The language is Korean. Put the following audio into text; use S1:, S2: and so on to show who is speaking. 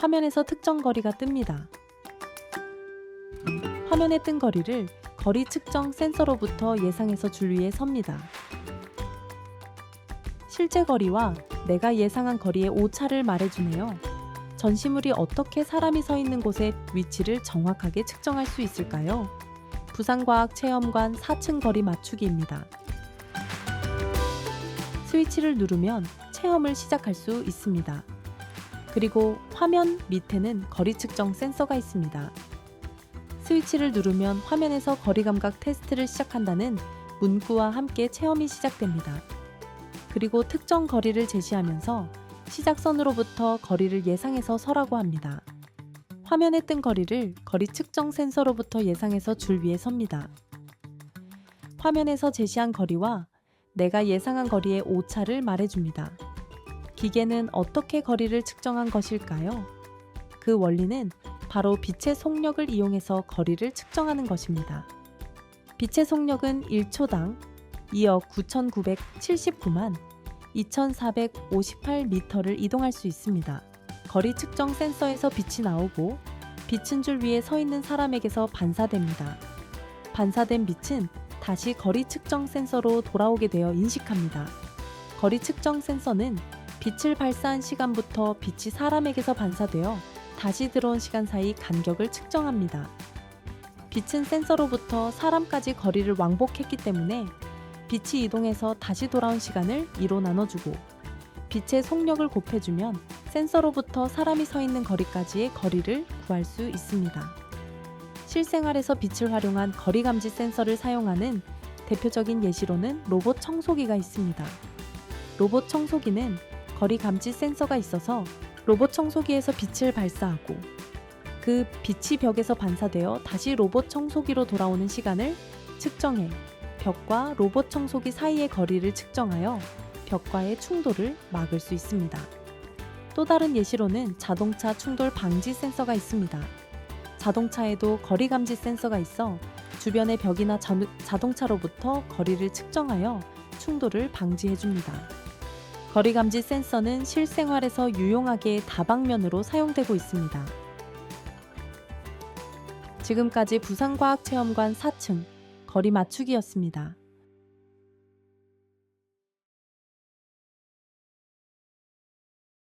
S1: 화면에서 특정 거리가 뜹니다. 화면에 뜬 거리를 거리 측정 센서로부터 예상해서 줄 위에 섭니다. 실제 거리와 내가 예상한 거리의 오차를 말해주네요. 전시물이 어떻게 사람이 서 있는 곳의 위치를 정확하게 측정할 수 있을까요? 부산과학체험관 4층 거리 맞추기입니다. 스위치를 누르면 체험을 시작할 수 있습니다. 그리고 화면 밑에는 거리 측정 센서가 있습니다. 스위치를 누르면 화면에서 거리 감각 테스트를 시작한다는 문구와 함께 체험이 시작됩니다. 그리고 특정 거리를 제시하면서 시작선으로부터 거리를 예상해서 서라고 합니다. 화면에 뜬 거리를 거리 측정 센서로부터 예상해서 줄 위에 섭니다. 화면에서 제시한 거리와 내가 예상한 거리의 오차를 말해줍니다. 기계는 어떻게 거리를 측정한 것일까요? 그 원리는 바로 빛의 속력을 이용해서 거리를 측정하는 것입니다. 빛의 속력은 1초당 2억 9,979만 2,458m를 이동할 수 있습니다. 거리 측정 센서에서 빛이 나오고 빛은 줄 위에 서 있는 사람에게서 반사됩니다. 반사된 빛은 다시 거리 측정 센서로 돌아오게 되어 인식합니다. 거리 측정 센서는 빛을 발사한 시간부터 빛이 사람에게서 반사되어 다시 들어온 시간 사이 간격을 측정합니다. 빛은 센서로부터 사람까지 거리를 왕복했기 때문에 빛이 이동해서 다시 돌아온 시간을 2로 나눠주고 빛의 속력을 곱해주면 센서로부터 사람이 서 있는 거리까지의 거리를 구할 수 있습니다. 실생활에서 빛을 활용한 거리 감지 센서를 사용하는 대표적인 예시로는 로봇 청소기가 있습니다. 로봇 청소기는 거리 감지 센서가 있어서 로봇 청소기에서 빛을 발사하고 그 빛이 벽에서 반사되어 다시 로봇 청소기로 돌아오는 시간을 측정해 벽과 로봇 청소기 사이의 거리를 측정하여 벽과의 충돌을 막을 수 있습니다. 또 다른 예시로는 자동차 충돌 방지 센서가 있습니다. 자동차에도 거리 감지 센서가 있어 주변의 벽이나 자, 자동차로부터 거리를 측정하여 충돌을 방지해 줍니다. 거리 감지 센서는 실생활에서 유용하게 다방면으로 사용되고 있습니다. 지금까지 부산과학체험관 4층 거리 맞추기였습니다.